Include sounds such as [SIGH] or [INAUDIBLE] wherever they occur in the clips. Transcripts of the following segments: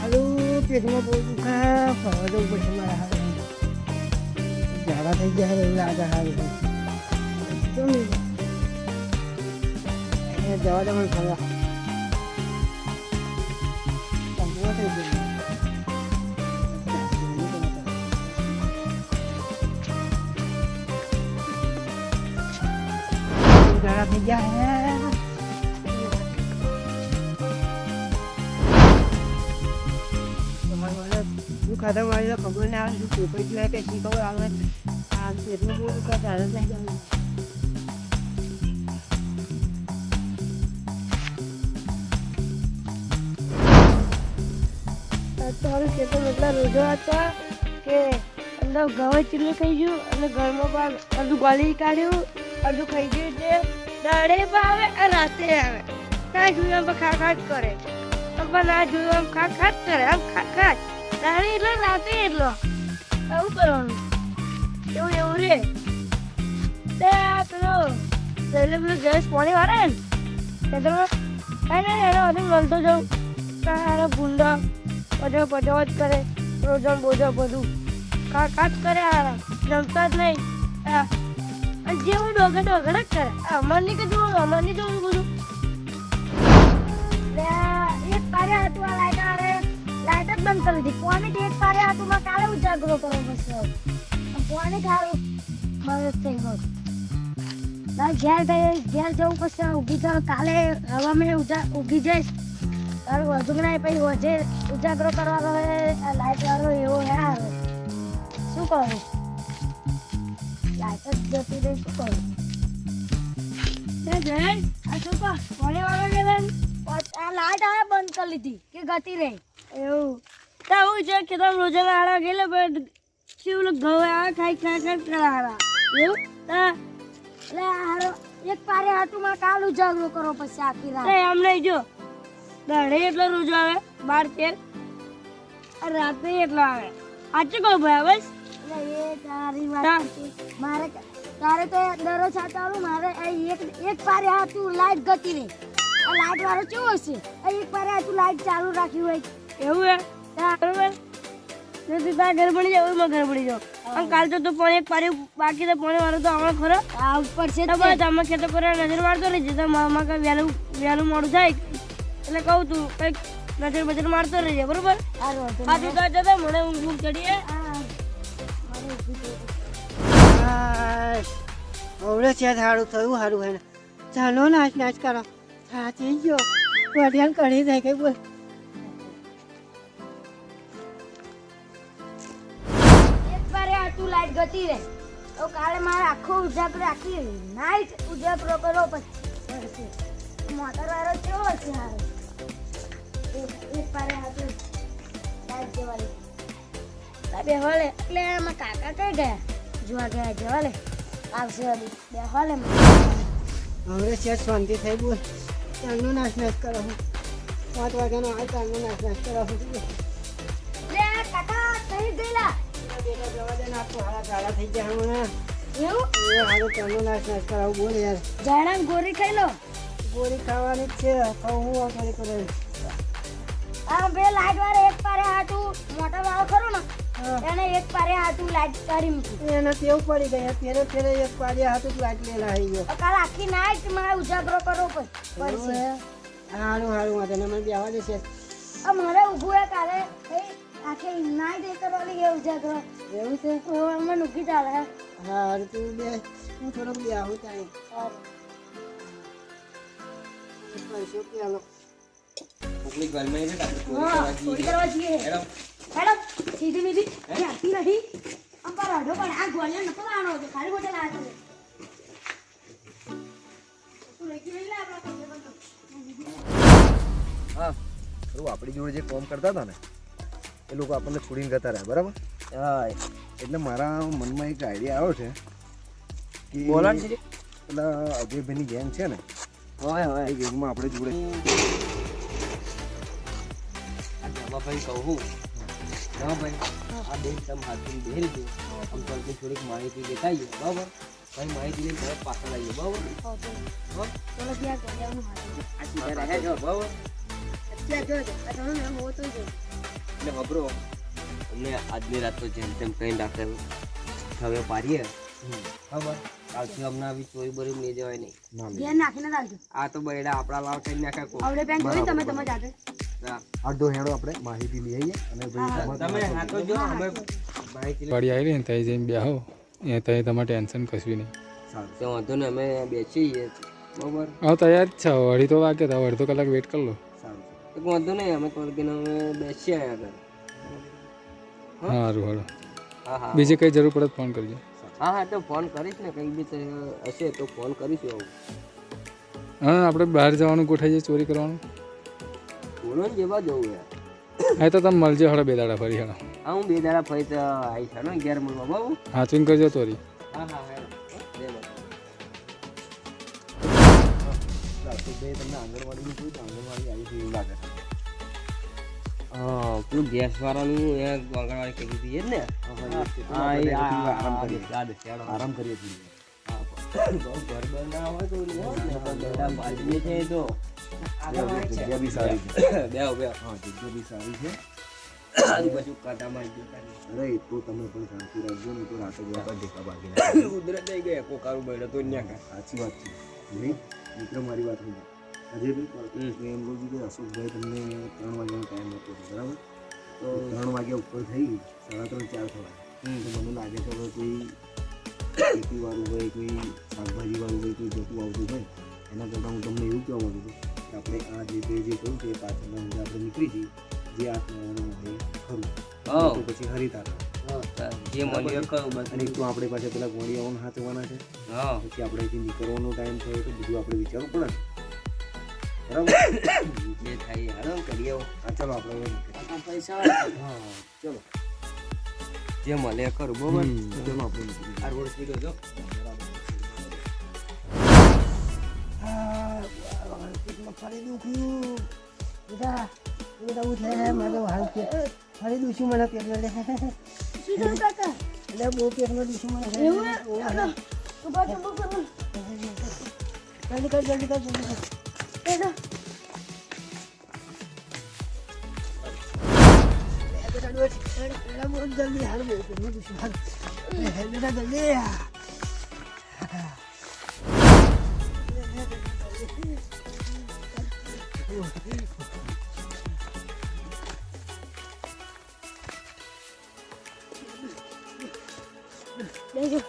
હાલું, પેટમાં બહુ દુખા ફરવા જવું પડશે મારા હારું ઝાડા થઈ ગયા એવું લાગે અહીંયા જવા દે મને ફરવા થઈ ગયું. થઈ ગયા તમારે શું ખાધા મારી તો ખબર ના આવે શું પેપર જોયા કે શી ખબર આવે આ પેટમાં બહુ દુખા ચાલે નહીં જાય તારું ખેતર એટલા રોજો હતા કે અંદર ઘઉં ચીલું ખાઈ ગયું અને ઘરમાં પણ અડધું ગોળી કાઢ્યું અડધું ખાઈ ગયું એટલે દાડે આવે અને રાતે આવે. ના જોયું આમ ખા ખા કરે. પણ ના જોયું આમ ખા ખા કરે, આમ ખા ખા જ દાડે એટલો રાતે એટલો. આવું કરવાનું. એવું એવું રે. તે આ પેલો પેલો પેલો ગેસ પાણી વાળે ને. તે તો કાંઈ નહીં, એનો હજી મળતો જાઉં. તારો ભૂંડો પજો પજો જ કરે. રોજન બોજો બધું. કા કરે આ જમતા જ નહીં. અને જે હું ડોગા ડોગા કરે. આ અમરની કે જોવું અમરની જોવું બધું એક પારે હતું આ લાઈટ આરે લાઈટ જ બંધ કરી દીધી કોની એક પારે હતું માં કાલે ઉજાગરો કરવો પડશે કોને ખારું બસ થઈ ગયું. ના, ઘેર ગઈ ઘેર જવું પડશે. કાલે હવામાં ઉજા, ઊભી જઈશ. તારું વધુ પછી વજે ઉજાગરો કરવાનો લાઈટ વાળો એવો હે શું કરું? લાઈટ જ જતી રહી શું કરું તે જય આ શું કહો કોને વાળો કે આ લાઈટ આવે બંધ કરી લીધી કે ગતી રહી એવું તો હું છે કે તમે રોજે આડા ગયેલો પણ શું લોક ઘઉં આવે ખાઈ ખાઈ ખાઈ કરાવા એવું તા એટલે હારો એક પારે હાથું માં કાલ ઉજાગરો કરો પછી આખી રાત એમ નહીં જો દાડે એટલો રોજો આવે બાર તેર અને રાતે એટલો આવે સાચું કહું ભાઈ બસ મારે તારે તો દરરોજ સાચવાનું મારે એક એક પારે હાથું લાઈટ ગતી નહીં આ લાઈટ વાળો કેવો હશે? એક પારે હાથું લાઈટ ચાલુ રાખ્યું હોય. એવું હે? બરોબર. તો તું તારા ઘર પડી જાવ એમાં ઘર પડી જાવ. અને કાલ તો તું પણ એક પારે બાકી તો પણ વાળો તો આવડો ખરો. આ ઉપર છે તો બસ તમે ખેતો પર નજર મારતો રહેજે તો મામા કઈ વહેલું વહેલું મોડું થાય. એટલે કહું તું કંઈક નજર બજર મારતો રહેજે બરોબર? આ તું તો જતો મને ઊંઘ ઊંઘ ચડીએ હવે છે સારું થયું સારું એને. ચાલો નાચ નાચ કરો. સાચી ગયો વડિયાન કરી દે ગઈ બોલ. લાઈટ ગતી રહે. તો કાલે મારે આખો ઉજાગરો આખી નાઈટ ઉજાગરો કરવો પડશે. મોટર કેવો હશે હારો? એક- કાકા કઈ ગયા? જોવા ગયા જવા લે આવશે હજી. બે હાલે હવે છે શાંતિ થઈ બોલ. ચાલનો નાશ નાશ કરો છું પાંચ વાગ્યાનો આવે ચાલનો નાશ નાશ કરો છું હમણાં. ગોરી ખાઈ લો ગોળી ખાવાની છે હું આ બે લાઈટ વાળે એક પારે હાથું મોટા વાળો ખરો ને એને એક પારે હાથું લાઈટ કરી મૂકી. એને તેવું પડી ગઈ અત્યારે ફેરે એક પારે હાથું લાઈટ લેલા આવી ગયો. કાલ આખી નાઈટ મારે ઉજાગરો કરવો પડશે. હારું હારું વાંધો નહીં મને બેવા દેશે મારે ઊભું હે કાલે એ આખી નાઈટ એ કરવાની એ ઉજાગરો. એવું છે? તો અમે નુકી ચાલે હે હારું તું બે હું થોડોક બેહું ત્યાં પૈસો ને હા આપણે કરવા જઈએ. સીધી મીધી ત્યાંથી રહી? આમ પર પણ આ ગોળિયા નતો લાવવાનો હતો ખાલી પાસે બંધો. હા આપણી જોડે જે કોમ કરતા હતા ને એ લોકો આપણને છોડીને જતા રહ્યા બરાબર? હા એટલે મારા મનમાં એક આઈડિયા આવ્યો છે કે બોલાણ છે એટલે અજયભાઈની ગેંગ છે ને હોય હોય એ ગેંગમાં આપણે જોડે ભાઈ કહું હા ભાઈ આ બેન તમે હાથથી બેહી આમ તરફથી થોડીક માહિતી લેતા આવીએ બરાબર? કઈ માહિતી લઈને તરત પાછળ આવીએ બરાબર? બરાબર. એટલે ખબરો અમને આજની રાત તો જેમ તેમ કઈ રાખે હવે પાડીએ. ખબર કાલથી અમને આવી ચોરી બરી લઈ જવાય નહીં. આ તો બૈડા આપણા લાવ થઈ નાખે કોઈ. આવડે પેન જોઈ તમે તમે જાતે? અડધો હેડો આપણે માહિતી લઈ આવીએ અને ભાઈ તમે હા જો અમે માહિતી લઈ- આવી ને ત્યાં જઈને બેહો. એ ત્યાં તમારે ટેન્શન કશું નહીં. સારું. તો વાંધો ને અમે બેસીએ બરોબર? હા તૈયાર જ છે અઢી તો વાગે તો અડધો કલાક વેટ કરી લો. સારું એક વાંધો નહીં અમે થોડીક અમે બેસીએ આગળ. સારું હારું હા હા. બીજી કઈ જરૂર પડે ફોન કરજો. હા હા તો ફોન કરીશ ને કંઈ બી હશે તો ફોન કરીશું આવું હા આપણે બહાર જવાનું ગોઠવીએ ચોરી કરવાનું. બોલો ને જેવા જવું યાર એ તો તમે મળજો હળો બે દાડા ફરી હળો. હા હું બે દાડા ફરી તો છે ને ઘેર મળવા હા હાથવીને કરજો તોરી હા હા હા તમને આંગણવાડીનું આંગણવાડી આવી એવું લાગે. છે હા પેલું ગેસ વાળાનું એ આંગણવાડી કહી દીધી એ ને? હા. તો હા, આરામ કરીએ. છીએ. બહુ ઘર ના તો તો છે તો. જગ્યા બી સારી છે. બે હા જગ્યા બી સારી છે. આજુબાજુ કાંટા મારી ગયું અરે તો તમે પણ શાંતિ રાખજો ને તો રાતે બધા ઢેકા ભાગી કુદરત થઈ ગઈ કોકારું બેડો તો ત્યાં કાંઈ. સાચી વાત છે. નહીં મિત્ર મારી વાત સમજો. એમ કહું કે અશોકભાઈ તમને ત્રણ વાગ્યાનો ટાઈમ આપ્યો બરાબર? તો ત્રણ વાગ્યા ઉપર થઈ સાડા ત્રણ ચાર થવા મને લાગે હવે કોઈ ખેતીવાળું હોય કોઈ શાકભાજી વાળું હોય કોઈ જતું આવતું હોય એના કરતાં હું તમને એવું કહેવા માંગુ છું કે આપણે આ જે બે જે કહું છું પાછળના આપણે નીકળી જઈએ. જે આ થવાનું ખરું. તો પછી હરિતા જે મળ્યું કરું બસ. અને તો આપણે પાસે પેલા ગોળીઓને હાથવાના છે. હા. પછી આપણે અહીંથી નીકળવાનો ટાઈમ થયો તો બધું આપણે વિચારવું પડે બરાબર? [COUGHS] જે થાય હાલો કરીએ હા ચાલો આપણે પૈસા હા ચલો. જે મળે કરું બરોબર? ચલો આપણે આ રોડ સીધો જો. ફરી દુખ્યું બેટા બેટા ઉઠ લે મારો હાલ કે ફરી દુખ્યું મને પેટમાં લે શું થયું કાકા એટલે બહુ પેટમાં દુખ્યું મને એવું હે? કાકા, ઊભા થો, ઊભા થો. જલ્દી કર જલ્દી કર જલ્દી કર બેટા, બેટા ડોટ બેટા બહુ જલ્દી હાલ બહુ પેટમાં દુખ્યું હાલ બેટા જલ્દી બેજો.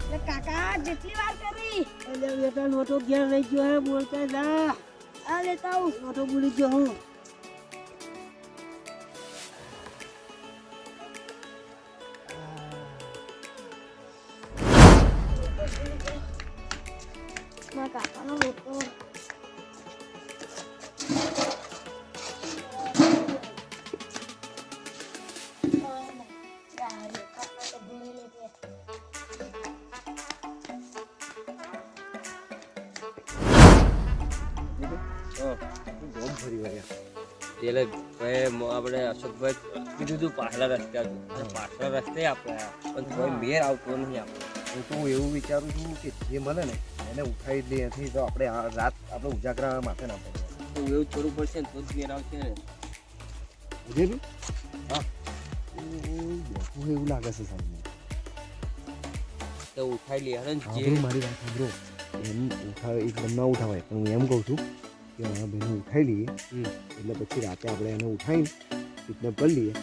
એટલે કાકા જેટલી વાર કરી એટલે બેટા નોટો ઘેર લઈ ગયો હે બોલતા જા આ લેતા આવું નોટો ભૂલી ગયો હું મારા કાકાનો જોબ એટલે આપણે અશોકભાઈ કીધું તું પાછલા રસ્તે હતું અને પાછલા રસ્તે આપણે. પણ કોઈ મેર આવતો નહીં આપણે હું તો એવું વિચારું છું કે જે મને ને એને ઉઠાવી જ લઈએ તો આપણે આ રાત આપણે ઉજાગરા માથે ના પડે. તો એવું કરવું પડશે ને તો જ મેર આવશે ને. ઉજે હા. હું એવું લાગે છે સાહેબ. તો ઉઠાઈ લે હરણ જે મારી વાત સાંભળો. એમ ઉઠાવે એકદમ ના ઉઠાવાય. પણ હું એમ કહું છું કે આ ભાઈને ઉઠાવી લઈએ. એટલે પછી રાતે આપણે એને ઉઠાવીને કિડનેપ કરી લઈએ.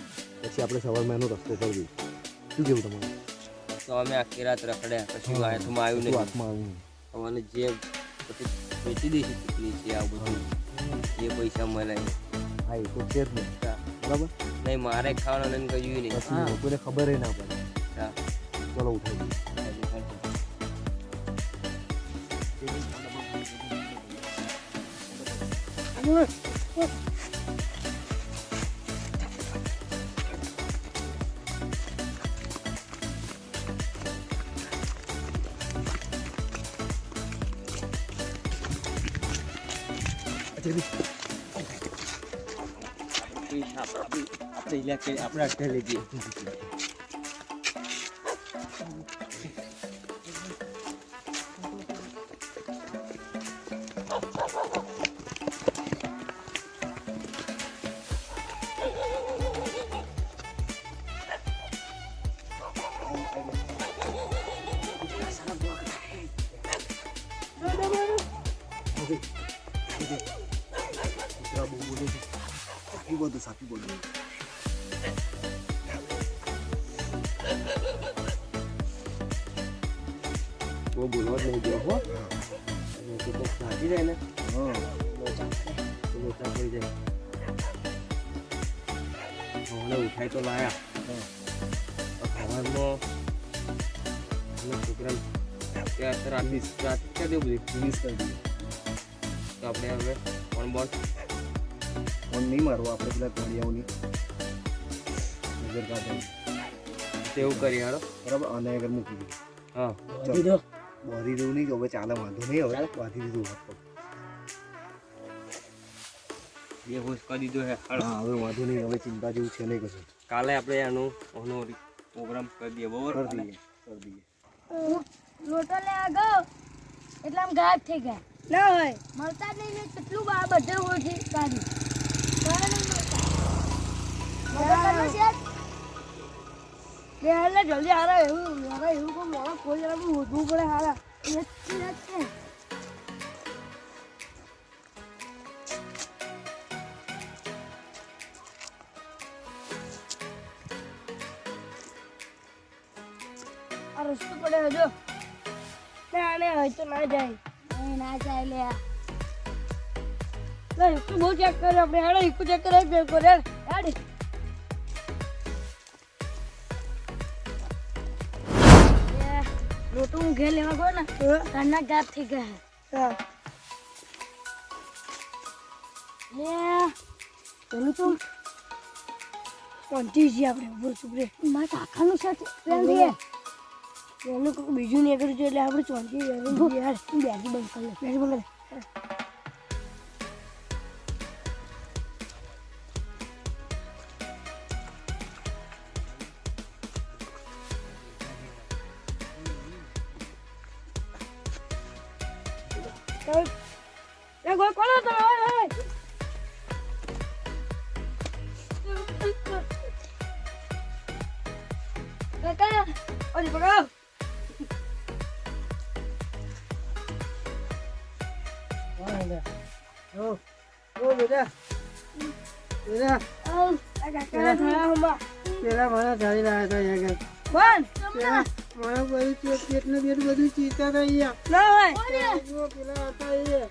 પછી આપણે સવારમાં એનો રસ્તો કરી દઈએ શું કેવું તમારું? તો અમે આખી રાત રખડ્યા. કશું હાથમાં આવ્યું નહીં. હાથમાં આવ્યું અને જે પછી વેચી દઈશું ચૂંટણી છે આ બધું. જે પૈસા મળે. હા એ તો છે જ નહીં બરાબર? નહીં મારે ખાવાનું એને કહ્યું નહીં. લોકોને ખબર ના પડે. હા. ચલો ઉઠાવી દઈએ અજયભાઈ આપણે આપણે અડધે લઈ જઈએ કૂતરા બહુ બોલે છે સાચું બોલ સાચું બોલ બહુ બોલવા જ નહીં ગયો હો ભાગી જાય ને લોચા પડી જાય હમણાં ઉઠાઈ તો લાયા ત્યાં અત્યારે રાત આપણે હવે ઓન બોલ ફોન નહીં મારવો આપણે પેલા ઘોડિયાઓની નજર કાઢવાની. તેવું કરીએ હારો બરાબર? અને આગળ મૂકી દીધું હા. ચાલો. બાંધી દેવું નહીં કે હવે ચાલે વાંધો નહીં હવે. બાંધી દીધું હાથ પગ. બે હોશ કરી દીધો હે. હા હવે વાંધો નહીં હવે ચિંતા જેવું છે નહીં કશું. કાલે આપણે આનું ઓનો પ્રોગ્રામ કરી દઈએ બરોબર? કરી દઈએ કરી દઈએ. લોટો લે ગયો એટલે આમ ગાયબ થઈ ગયા. ના હોય. મળતા જ નહીં ને કેટલું બા બધે ઓળખી કાઢી ઘણા નહીં મળતા મદદ કરનો છે બે હાલે જલ્દી હારા એવું હારા એવું કોઈ મોડા કોઈ જરા બી હોધવું પડે હારા એ જ છે, એ જ છે આ રસ્તો પડે હજો લે આને હોય તો ના જાય અહીં ના જાય લે આ લે તું બહુ ચેક કરે આપણે હેડો ઈકુ ચેક કરે હું ઘેર લેવા ગયો ને તારના ગાત થઈ ગયા લે પેલું તો પહોંચી છીએ આપણે ઊભો સુપરે મારા કાકાનું સાથે પ્રેમ છે એનું બીજું નહીં કર્યું છે એટલે આપણે ચોંટી યાર યાર બેગી બંધ કરી બેગી બંધ કરી લે. ચાલ. એ ગોળ કોણ હતો? ઓય, ઓય. કાકા ઓલી પકડો ઓ ઓ બેટા બેટા આવ આ કાકાના થયા હમણાં પેલા મારા ધારી લાયા હતા અહીંયા આગળ. કોણ મારા ચેક ચેકને બેટ બધું ચીતા હતા અહીંયા ના હોય જુઓ, પેલા હતા એ.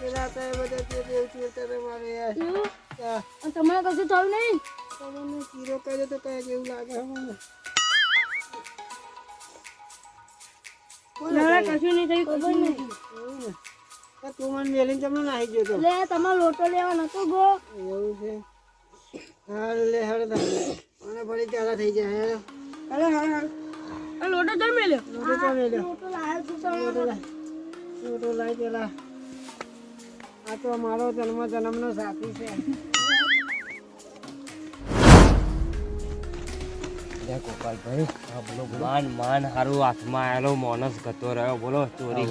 પેલા હતા એ બધા ચેક એવું ચીરતા હતા મારે યાર. તમારે કશું થયું નહીં? તમને ચીરો કર્યો તો કયા જેવું લાગે મને. ના કશું નહીં થયું ખબર નહીં તું મને મેલીને તમને નાહી ગયો તો. લે તમારો લોટો લેવા નતો ગો એવું છે. હા લે હળ મને ફરી ચાલા થઈ જાય લોટો પેલા. આ તો મારો જન્મ જન્મનો સાથી છે. ગોપાલભાઈ બોલો માન માન હારું હાથમાં આવેલો માણસ ગતો રહ્યો. બોલો ચોરી